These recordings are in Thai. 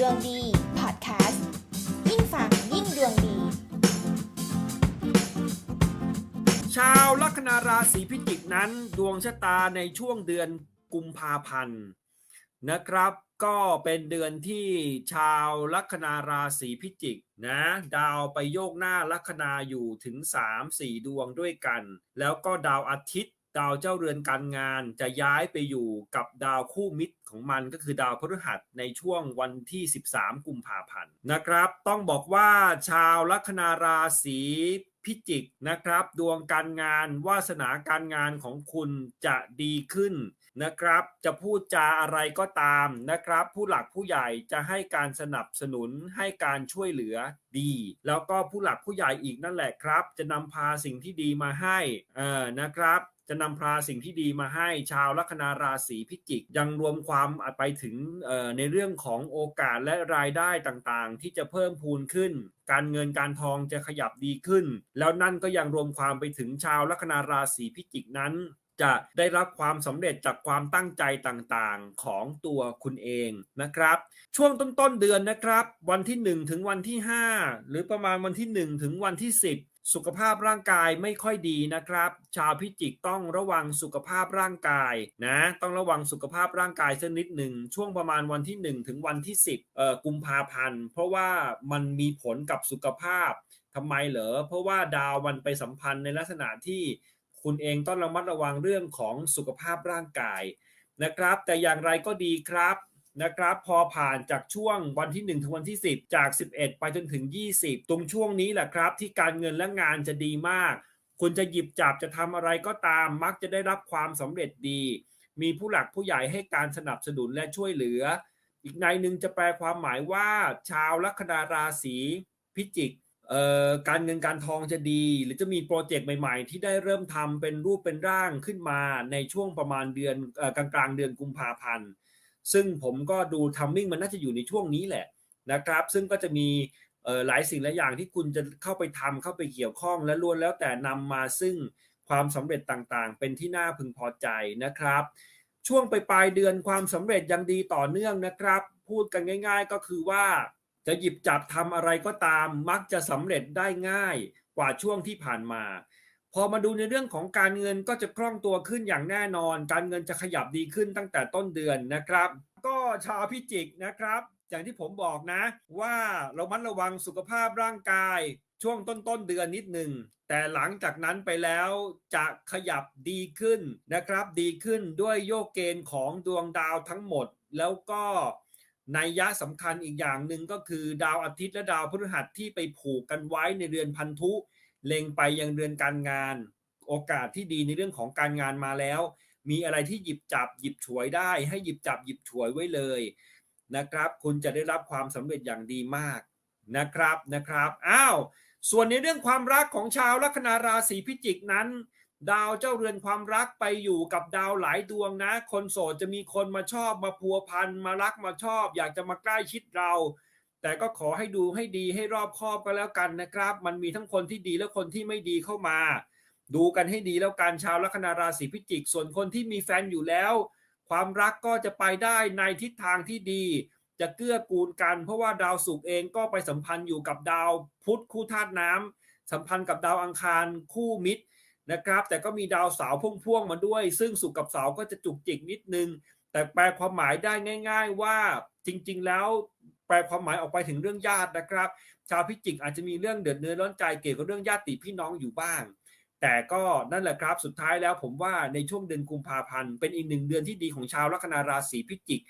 ดวงดีพอดแคสต์ยิ่งฟังยิ่งดวงดี ชาวลัคนาราศีพิจิกนั้น ดวงชะตาในช่วงเดือนกุมภาพันธ์นะครับ ก็เป็นเดือนที่ชาวลัคนาราศีพิจิกนะ ดาวไปโยกหน้าลัคนาอยู่ถึง 3-4 ดวงด้วยกัน แล้วก็ดาวอาทิตย์ ดาวเจ้าเรือนการงานจะย้ายไปอยู่กับดาวคู่มิตรของมันก็คือดาวพฤหัสในช่วงวันที่ 13 กุมภาพันธ์นะครับ ต้องบอกว่าชาวลัคนาราศีพิจิกนะครับ ดวงการงานวาสนาการงานของคุณจะดีขึ้นนะครับ จะพูดจาอะไรก็ตามนะครับ ผู้หลักผู้ใหญ่จะให้การสนับสนุนให้การช่วยเหลือดี แล้วก็ผู้หลักผู้ใหญ่อีกนั่นแหละครับ จะนำพาสิ่งที่ดีมาให้เออนะครับ จะนำพาสิ่งที่ดีมาให้ชาวลัคนาราศีพิจิก ยังรวมความไปถึงในเรื่องของโอกาสและรายได้ต่างๆ ที่จะเพิ่มพูนขึ้น การเงินการทองจะขยับดีขึ้น แล้วนั่นก็ยังรวมความไปถึงชาวลัคนาราศีพิจิกนั้น จะได้รับความสำเร็จจากความตั้งใจต่างๆของตัวคุณเองนะครับ ช่วงต้นๆเดือนนะครับ วันที่ 1 ถึงวันที่ 5 หรือประมาณวันที่ 1 ถึงวันที่ 10สุขภาพร่างกายไม่ค่อยดีนะครับ ชาวพิจิกต้องระวังสุขภาพร่างกายนะ ต้องระวังสุขภาพร่างกายสักนิดหนึ่งช่วงประมาณวันที่ 1 ถึงวันที่ 10เอ่อกุมภาพันธ์ เพราะว่ามันมีผลกับสุขภาพทำไมเหรอ เพราะว่าดาวมันไปสัมพันธ์ในลักษณะที่ คุณเองต้องระมัดระวังเรื่องของสุขภาพร่างกายนะครับ แต่อย่างไรก็ดีครับนะครับพอผ่านจากช่วงวันที่ 1 ถึงวันที่ 10 จาก 11 ไปจนถึง 20 ตรงช่วงนี้แหละครับ ที่การเงินและงานจะดีมาก คุณจะหยิบจับจะทำอะไรก็ตามมักจะได้รับความสำเร็จดี มีผู้หลักผู้ใหญ่ให้การสนับสนุนและช่วยเหลือ อีกในหนึ่งจะแปลความหมายว่า ชาวลัคนาราศีพิจิก เอ่อการเงินการทองจะดี หรือจะมีโปรเจกต์ใหม่ๆ ที่ได้เริ่มทำเป็นรูปเป็นร่างขึ้นมาในช่วงประมาณเดือนเอ่อกลางๆเดือนกุมภาพันธ์ซึ่งผมก็ดูทัมมิ่งมันน่าจะอยู่ในช่วงนี้แหละนะครับ ซึ่งก็จะมีหลายสิ่งหลายอย่างที่คุณจะเข้าไปทำเข้าไปเกี่ยวข้องและล้วนแล้วแต่นำมาซึ่งความสำเร็จต่างๆ เป็นที่น่าพึงพอใจนะครับ ช่วงไปปลายเดือนความสำเร็จยังดีต่อเนื่องนะครับ พูดกันง่าย ๆ ก็คือว่า จะหยิบจับทำอะไรก็ตามมักจะสำเร็จได้ง่ายกว่าช่วงที่ผ่านมา พอมาดูในเรื่องของการเงินก็จะคล่องตัวขึ้นอย่างแน่นอน การเงินจะขยับดีขึ้นตั้งแต่ต้นเดือนนะครับ ก็ชาวพิจิกนะครับ อย่างที่ผมบอกนะ ว่าเรามัดระวังสุขภาพร่างกาย ช่วงต้นต้นเดือนนิดหนึ่งแต่หลังจากนั้นไปแล้วจะขยับดีขึ้นนะครับ ดีขึ้นด้วยโยกเกณฑ์ของดวงดาวทั้งหมด แล้วก็ นัยยะสำคัญอีกอย่างหนึ่งก็คือดาวอาทิตย์และดาวพฤหัสที่ไปผูกกันไว้ในเรือนพันธุ เล็งไปยังเรือนการงาน โอกาสที่ดีในเรื่องของการงานมาแล้ว มีอะไรที่หยิบจับหยิบฉวยได้ ให้หยิบจับหยิบฉวยไว้เลยนะครับ คุณจะได้รับความสำเร็จอย่างดีมากนะครับนะครับอ้าวส่วนในเรื่องความรักของชาวลัคนาราศีพิจิกนั้น ดาวเจ้าเรือนความรักไปอยู่กับดาวหลายดวงนะ คนโสดจะมีคนมาชอบมาพัวพันมารักมาชอบ อยากจะมาใกล้ชิดเรา แต่ก็ขอให้ดูให้ดีให้รอบคอบก็แล้วกันนะครับ มันมีทั้งคนที่ดีและคนที่ไม่ดีเข้ามา ดูกันให้ดีแล้วกันชาวลัคนาราศีพิจิก ส่วนคนที่มีแฟนอยู่แล้ว ความรักก็จะไปได้ในทิศทางที่ดี จะเกื้อกูลกัน เพราะว่าดาวศุกร์เองก็ไปสัมพันธ์อยู่กับดาวพุธคู่ธาตุน้ำสัมพันธ์กับดาวอังคารคู่มิตร นะครับ แต่ก็มีดาวเสาร์พ่วงๆมาด้วย ซึ่งศุกร์กับเสาร์ก็จะจุกจิกนิดนึง แต่แปลความหมายได้ง่าย ๆ ว่าจริง ๆ แล้วแปลความหมายออกไปถึงเรื่องญาตินะครับ ชาวพิจิกอาจจะมีเรื่องเดือดเนื้อร้อนใจเกี่ยวกับเรื่องญาติพี่น้องอยู่บ้าง แต่ก็นั่นแหละครับสุดท้ายแล้วผมว่าในช่วงเดือนกุมภาพันธ์เป็นอีกหนึ่งเดือนที่ดีของชาวลัคนาราศีพิจิก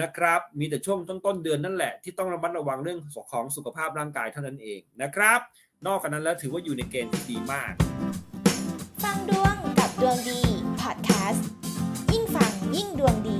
นะครับ มีแต่ช่วงต้นๆเดือนนั่นแหละที่ต้องระมัดระวังเรื่องของสุขภาพร่างกายเท่านั้นเองนะครับ นอกจากนั้นแล้วถือว่าอยู่ในเกณฑ์ที่ดีมาก ฟังดวงกับดวงดีพอดแคสต์ยิ่งฟังยิ่งดวงดี